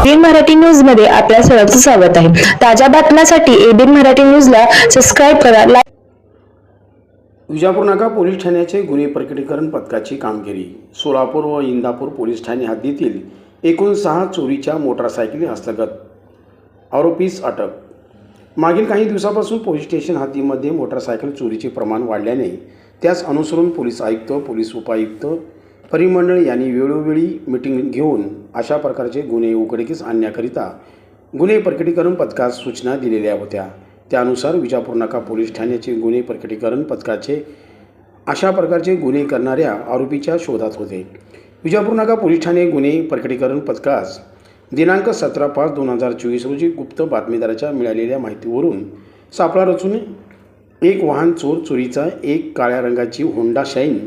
ABN Marathi न्यूजमध्ये आपल्या सर्वांचं स्वागत आहे. ताज्या बातम्यांसाठी एबीएन मराठी न्यूजला सबस्क्राईब करा लाईक विजापूर नाका पोलीस ठाण्याचे गुन्हे प्रकटीकरण पथकाची कामगिरी. सोलापूर व इंदापूर पोलीस ठाणे हद्दीतील एकूण सहा चोरीच्या मोटारसायकली हस्तगत. आरोपीस अटक. मागील काही दिवसापासून पोलीस स्टेशन हद्दीमध्ये मोटारसायकल चोरीचे प्रमाण वाढल्याने त्यास अनुसरून पोलीस आयुक्त पोलीस उपायुक्त परिमंडळ यांनी वेळोवेळी मिटिंग घेऊन अशा प्रकारचे गुन्हे उघडकीस आणण्याकरिता गुन्हे प्रकटीकरण पथकास सूचना दिलेल्या होत्या. त्यानुसार विजापूर नाका पोलीस ठाण्याचे गुन्हे प्रकटीकरण पथकाचे अशा प्रकारचे गुन्हे करणाऱ्या आरोपीच्या शोधात होते. विजापूर नाका पोलीस ठाणे गुन्हे प्रकटीकरण पथकास दिनांक सतरा पाच दोन हजार चोवीस रोजी गुप्त बातमीदाराच्या मिळालेल्या माहितीवरून सापळा रचून एक वाहन चोर चोरीचा एक काळ्या रंगाची होंडा शाईन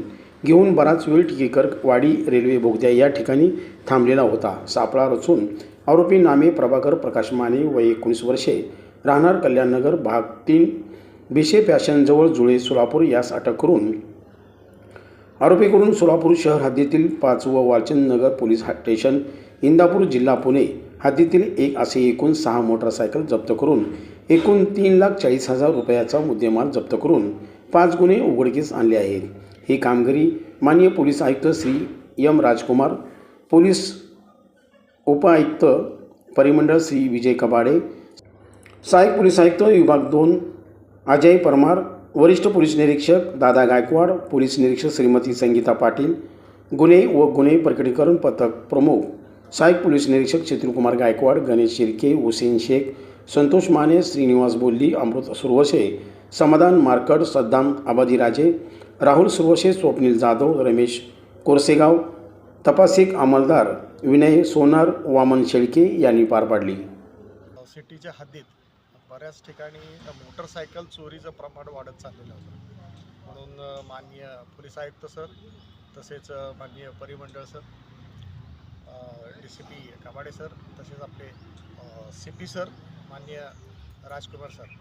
घेऊन बराच वेळ टिकेकर वाडी रेल्वे बोगद्या या ठिकाणी थांबलेला होता. सापळा रचून आरोपी नामे प्रभाकर प्रकाश माने वय एकोणीस वर्षे राहणार कल्याणनगर भाग तीन बिशे पॅशनजवळ जुळे सोलापूर यास अटक करून आरोपीकडून सोलापूर शहर हद्दीतील पाच व वालचंद नगर पोलीस हा- स्टेशन इंदापूर जिल्हा पुणे हद्दीतील एक असे एकूण सहा मोटारसायकल जप्त करून एकूण तीन लाख चाळीस हजार रुपयाचा मुद्देमाल जप्त करून पाच गुन्हे उघडकीस आणले आहेत. ही कामगिरी माननीय पोलीस आयुक्त श्री एम राजकुमार पोलीस उपआयुक्त परिमंडळ श्री विजय कबाडे सहाय्यक पोलीस आयुक्त विभाग दोन अजय परमार वरिष्ठ पोलीस निरीक्षक दादा गायकवाड पोलीस निरीक्षक श्रीमती संगीता पाटील गुन्हे व गुन्हे प्रकटीकरण पथक प्रमुख सहाय्यक पोलीस निरीक्षक चित्रकुमार गायकवाड गणेश शिर्के हुसेन शेख संतोष माने श्रीनिवास बोल्ली अमृत सुरवसे समाधान मार्कड सद्दाम आबादीराजे राहुल सुरवशे स्वप्नील जाधव रमेश कोरसेगाव तपासिक अंमलदार विनय सोनार वामन शेळके यांनी पार पाडली. सिटीच्या हद्दीत बऱ्याच ठिकाणी मोटरसायकल चोरीचं प्रमाण वाढत चाललेलं होतं. म्हणून माननीय पोलीस आयुक्त सर तसेच माननीय परिमंडळ sir D C P Kamade sir तसेच आपले सी पी सर माननीय राजकुमार सर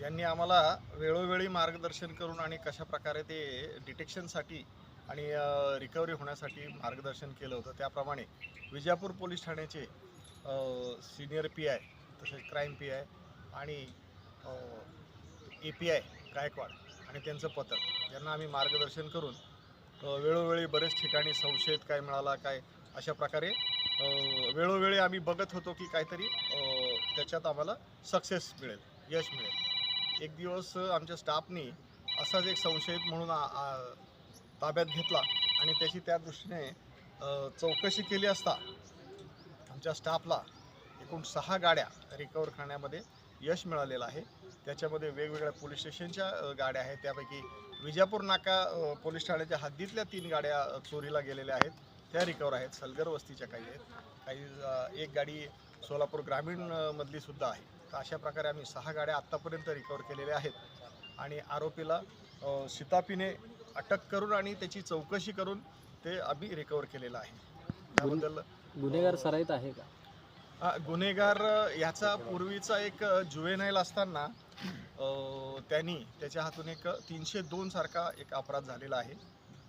यांनी आम्हाला वेळोवेळी मार्गदर्शन करून आणि कशा प्रकारे ते डिटेक्शनसाठी आणि रिकव्हरी होण्यासाठी मार्गदर्शन केलं होतं. त्याप्रमाणे विजापूर पोलीस ठाण्याचे सिनियर पी आय तसेच क्राईम पी आय आणि ए पी आय गायकवाड आणि त्यांचं पथक यांना आम्ही मार्गदर्शन करून वेळोवेळी बरेच ठिकाणी संशयित काय मिळाला काय अशा प्रकारे वेळोवेळी आम्ही बघत होतो की काहीतरी त्याच्यात आम्हाला सक्सेस मिळेल यश मिळेल. एक दिवस आमच्या स्टाफनी असाच एक संशयित म्हणून ताब्यात घेतला आणि त्याची त्या दृष्टीने चौकशी केली असता आमच्या स्टाफला एकूण सहा गाड्या रिकवर करण्यामध्ये यश मिळालेलं आहे. त्याच्यामध्ये वेगवेगळ्या पोलीस स्टेशनच्या गाड्या आहेत. त्यापैकी विजापूर नाका पोलीस ठाण्याच्या हद्दीतल्या तीन गाड्या चोरीला गेलेल्या आहेत. त्या रिकवर आहेत. सलगर वस्तीच्या काही आहेत. काही एक गाडी सोलापूर ग्रामीणमधलीसुद्धा आहे. तर अशा प्रकारे आम्ही सहा गाड्या आत्तापर्यंत रिकवर केलेल्या आहेत. आणि आरोपीला अ, शितापीने अटक करून आणि त्याची चौकशी करून ते आम्ही रिकवर केलेलं आहे. त्याबद्दल गुन्हेगार सराईत आहे का? गुन्हेगार अ, ह्याचा पूर्वीचा एक जुवेनाईल असताना त्यांनी त्याच्या हातून एक तीनशे दोन सारखा एक अपराध झालेला आहे.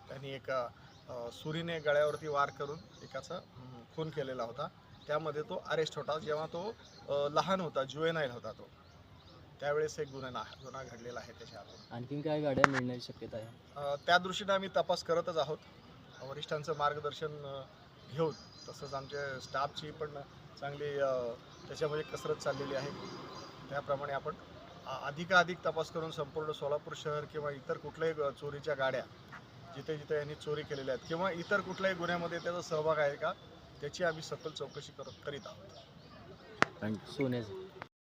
त्यांनी एक सुरीने गळ्यावरती वार करून एकाचा खून केलेला होता. त्यामध्ये तो अरेस्ट होता जेव्हा तो लहान होता जुवेनाईल होता तो. त्यावेळेस एक गुन्हा गुन्हा घडलेला आहे त्याच्या आणखीन काय गाड्या मिळण्याची शक्यता आहे? त्या दृष्टीने आम्ही तपास करतच आहोत. वरिष्ठांचं मार्गदर्शन घेऊन तसंच आमच्या स्टाफची पण चांगली त्याच्यामध्ये कसरत चाललेली आहे. त्याप्रमाणे आपण अधिकाधिक तपास करून संपूर्ण सोलापूर शहर किंवा इतर कुठल्याही चोरीच्या गाड्या जिथे जिथे यांनी चोरी केलेल्या आहेत किंवा इतर कुठल्याही गुन्ह्यामध्ये त्याचा सहभाग आहे का त्याची आम्ही सखोल चौकशी करत करीत आहोत. सोन्याचे.